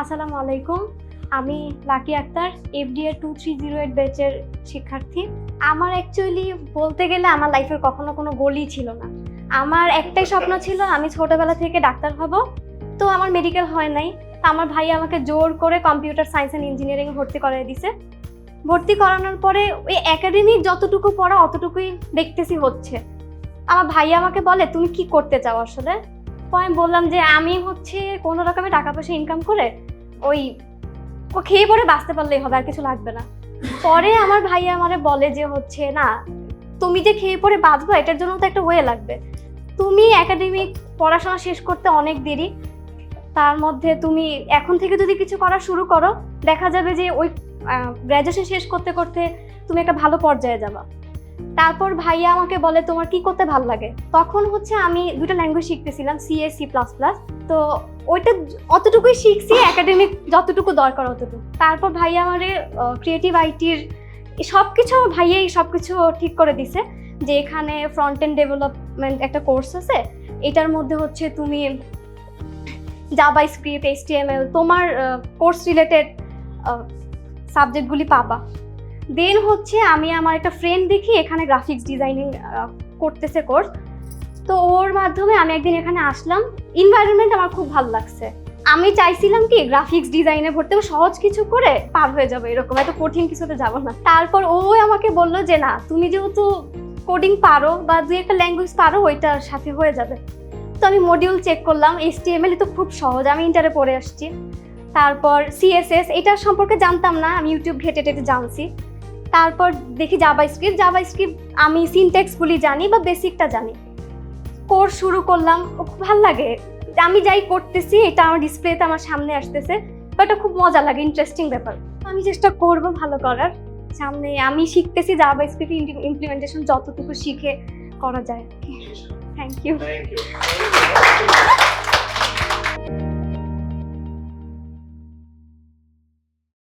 আসসালামু আলাইকুম। আমি Lucky Akter FDA two three zero eight ব্যাচের শিক্ষার্থী। আমার অ্যাকচুয়ালি বলতে গেলে আমার লাইফের কখনো কোনো গোলই ছিল না। আমার একটাই স্বপ্ন ছিল আমি ছোটবেলা থেকে ডাক্তার হব। তো আমার মেডিকেল হয় নাই। তো আমার ভাই আমাকে জোর করে কম্পিউটার সায়েন্স অ্যান্ড ইঞ্জিনিয়ারিং ভর্তি করাই দিছে। ভর্তি করানোর পরে ওই একাডেমিক যতটুকু পড়া অতটুকুই দেখতেছি হচ্ছে। আমার ভাই আমাকে বলে তুমি কি করতে চাও আসলে? আমি বললাম যে আমি হচ্ছে কোনো রকমে টাকা পয়সা ইনকাম করে ওই ও খেয়ে পরে বাঁচতে পারলেই হবে, আর কিছু লাগবে না। পরে আমার ভাইয়া আমারে বলে যে হচ্ছে, না, তুমি যে খেয়ে পরে বাঁচবো, এটার জন্য তো একটা ওয়ে লাগবে। তুমি একাডেমিক পড়াশোনা শেষ করতে অনেক দেরি, তার মধ্যে তুমি এখন থেকে যদি কিছু করা শুরু করো, দেখা যাবে যে ওই গ্র্যাজুয়েশন শেষ করতে করতে তুমি একটা ভালো পর্যায়ে যাবা। তারপর ভাইয়া আমাকে বলে, তোমার কি করতে ভালো লাগে? তখন হচ্ছে আমি দুটো ল্যাঙ্গুয়েজ শিখতেছিলাম সিএ সি প্লাস প্লাস তো ওইটা অতটুকুই শিখছি একাডেমিক যতটুকু দরকার অতটুকু। তারপর ভাইয়া আমারে ক্রিয়েটিভ আইটির সব কিছু ভাইয়াই সব কিছু ঠিক করে দিছে, যে এখানে ফ্রন্ট এন্ড ডেভেলপমেন্ট একটা কোর্স আছে, এটার মধ্যে হচ্ছে তুমি জাভা স্ক্রিপ্ট এইচটিএমএল তোমার কোর্স রিলেটেড সাবজেক্টগুলি পাবা। দেন হচ্ছে আমি আমার একটা ফ্রেন্ড দেখি, এখানে গ্রাফিক্স ডিজাইনিং করতেছে কোর্স তো ওর মাধ্যমে আমি একদিন এখানে আসলাম। ইনভায়রনমেন্ট আমার খুব ভালো লাগছে। আমি চাইছিলাম কি গ্রাফিক্স ডিজাইনে ভর্তি সহজ কিছু করে পার হয়ে যাবে এরকম, এত কঠিন কিছুতে যাব না। তারপর ও আমাকে বলল যে, না, তুমি যেহেতু কোডিং পারো বা দুই একটা ল্যাঙ্গুয়েজ পারো, ওইটার সাথে হয়ে যাবে। তো আমি মডিউল চেক করলাম এইচটিএমএল তো খুব সহজ, আমি ইন্টারে পড়ে আসছি। তারপর সিএসএস এটা সম্পর্কে জানতাম না, আমি ইউটিউব ঘেটে টেটে জানছি। তারপর দেখি জাভা স্ক্রিপ্ট জাভা স্ক্রিপ্ট আমি সিনটেক্সগুলি জানি বা বেসিকটা জানি। কোর্স শুরু করলাম ভালো লাগে। আমি যাই করতেছি এটা আমার ডিসপ্লেতে আমার সামনে আসতেছে তো এটা খুব মজা লাগে ইন্টারেস্টিং ব্যাপার। আমি চেষ্টা করব ভালো করার। সামনে আমি শিখতেছি জাভা স্ক্রিপ্ট ইমপ্লিমেন্টেশন যতটুকু শিখে করা যায়। Thank you.